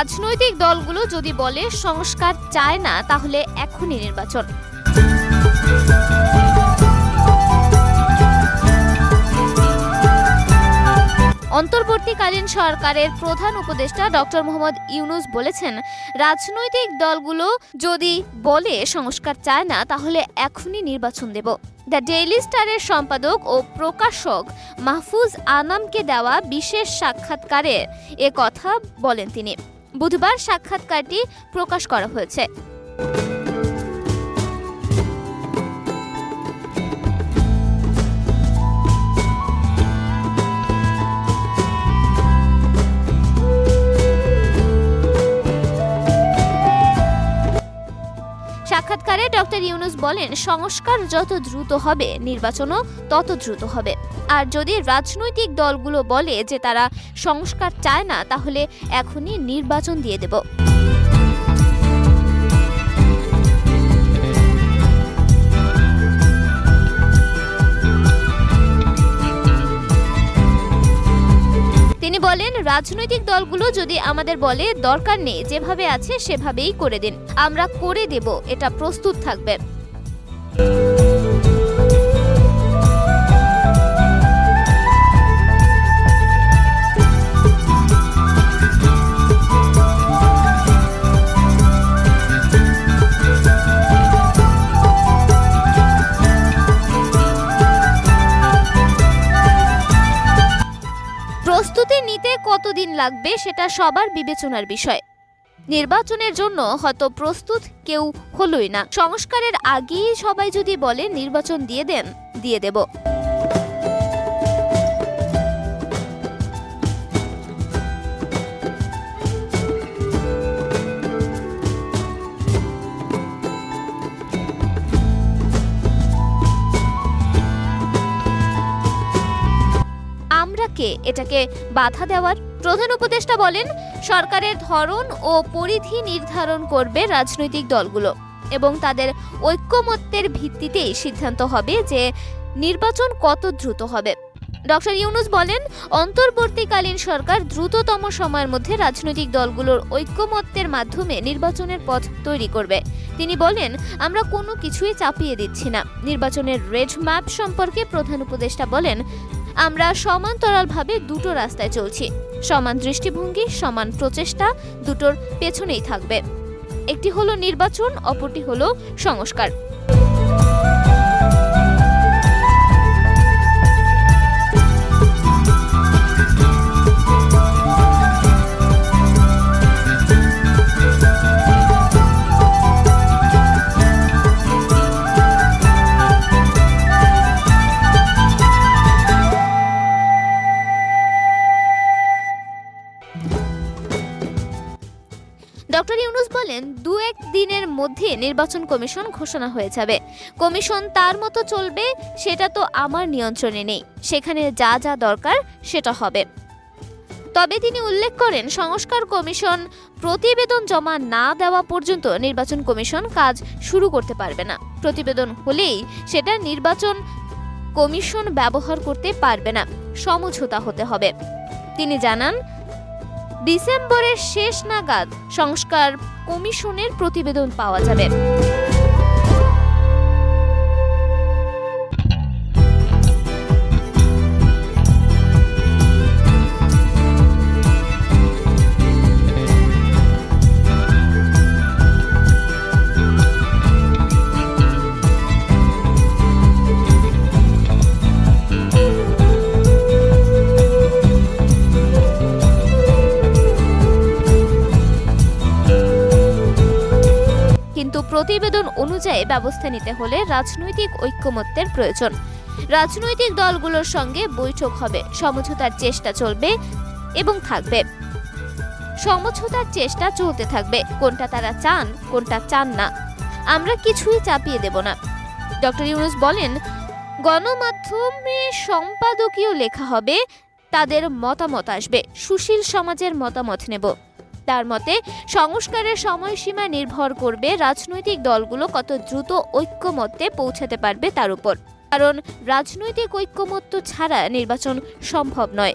রাজনৈতিক দলগুলো যদি বলে সংস্কার চায় না, তাহলে এখনই নির্বাচন। অন্তর্বর্তীকালীন সরকারের প্রধান উপদেষ্টা ডক্টর মোহাম্মদ ইউনুস বলেছেন, রাজনৈতিক দলগুলো যদি বলে সংস্কার চায় না, তাহলে এখনই নির্বাচন দেব। দ্য ডেইলি স্টারের সম্পাদক ও প্রকাশক মাহফুজ আনামকে দেওয়া বিশেষ সাক্ষাৎকারে এ কথা বলেন তিনি। বুধবার সাক্ষাৎকারটি প্রকাশ করা হয়েছে। ইউনুস বলেন, সংস্কার যত দ্রুত হবে, নির্বাচনও তত দ্রুত হবে। আর যদি রাজনৈতিক দলগুলো বলে যে তারা সংস্কার চায় না, তাহলে এখনই নির্বাচন দিয়ে দেব। বলেন, রাজনৈতিক দলগুলো যদি আমাদের বলে দরকার নেই, যেভাবে আছে সেভাবেই করে দিন। আমরা করে দেব, এটা প্রস্তুত থাকবে। প্রস্তুতি নিতে কতদিন লাগবে সেটা সবার বিবেচনার বিষয়। নির্বাচনের জন্য হয়তো প্রস্তুত কেউ হলোই না। সংস্কারের আগেই সবাই যদি বলে নির্বাচন দিয়ে দেন, দিয়ে দেব। কে এটাকে বাধা দেওয়ার প্রধান উপদেষ্টা বলেন, সরকারের ধরন ও পরিধি নির্ধারণ করবে রাজনৈতিক দলগুলো এবং তাদের ঐক্যমত্যের ভিত্তিতেই সিদ্ধান্ত হবে যে নির্বাচন কত দ্রুত হবে। ডক্টর ইউনুস বলেন, অন্তর্বর্তীকালীন সরকার দ্রুততম সময়ের মধ্যে রাজনৈতিক দলগুলোর ঐক্যমত্যের মাধ্যমে নির্বাচনের পথ তৈরি করবে। তিনি বলেন, আমরা কোনো কিছুই চাপিয়ে দিচ্ছি না। নির্বাচনের রেড ম্যাপ সম্পর্কে প্রধান উপদেষ্টা বলেন আমরা সমান্তরালভাবে দুটো রাস্তায় চলছি। সমান দৃষ্টিভঙ্গি, সমান প্রচেষ্টা, দুটোর পেছনেই থাকবে। একটি হলো নির্বাচন, অপরটি হলো সংস্কার। ডক্টর ইউনুস বলেন দু এক দিনের মধ্যে নির্বাচন কমিশন ঘোষণা হয়ে যাবে। কমিশন তার মতো চলবে, সেটা তো আমার নিয়ন্ত্রণে নেই। সেখানে যা যা দরকার, সেটা হবে। তবে তিনি উল্লেখ করেন, সংস্কার কমিশন প্রতিবেদন জমা না দেওয়া পর্যন্ত নির্বাচন কমিশন কাজ শুরু করতে পারবে না। প্রতিবেদন হলেই সেটা নির্বাচন কমিশন ব্যবহার করতে পারবে না। সমঝোতা হতে হবে। তিনি জানান ডিসেম্বরের শেষ নাগাদ সংস্কার কমিশনের প্রতিবেদন পাওয়া যাবে। কিন্তু প্রতিবেদন অনুযায়ী ব্যবস্থা নিতে হলে রাজনৈতিক ঐক্যমত্যের প্রয়োজন। রাজনৈতিক দলগুলোর সঙ্গে বৈঠক হবে। সমঝোতার চেষ্টা চলবে এবং থাকবে। সমঝোতার চেষ্টা চলতে থাকবে। কোনটা তারা চান, কোনটা চান না, আমরা কিছুই চাপিয়ে দেব না। ডক্টর ইউনুস বলেন, গণমাধ্যমে সম্পাদকীয় লেখা হবে, তাদের মতামত আসবে। সুশীল সমাজের মতামত নেব। তার মতে, সংস্কারের সময়সীমা নির্ভর করবে রাজনৈতিক দলগুলো কত দ্রুত ঐক্যমত্যে পৌঁছাতে পারবে তার উপর। কারণ রাজনৈতিক ঐক্যমত্য ছাড়া নির্বাচন সম্ভব নয়।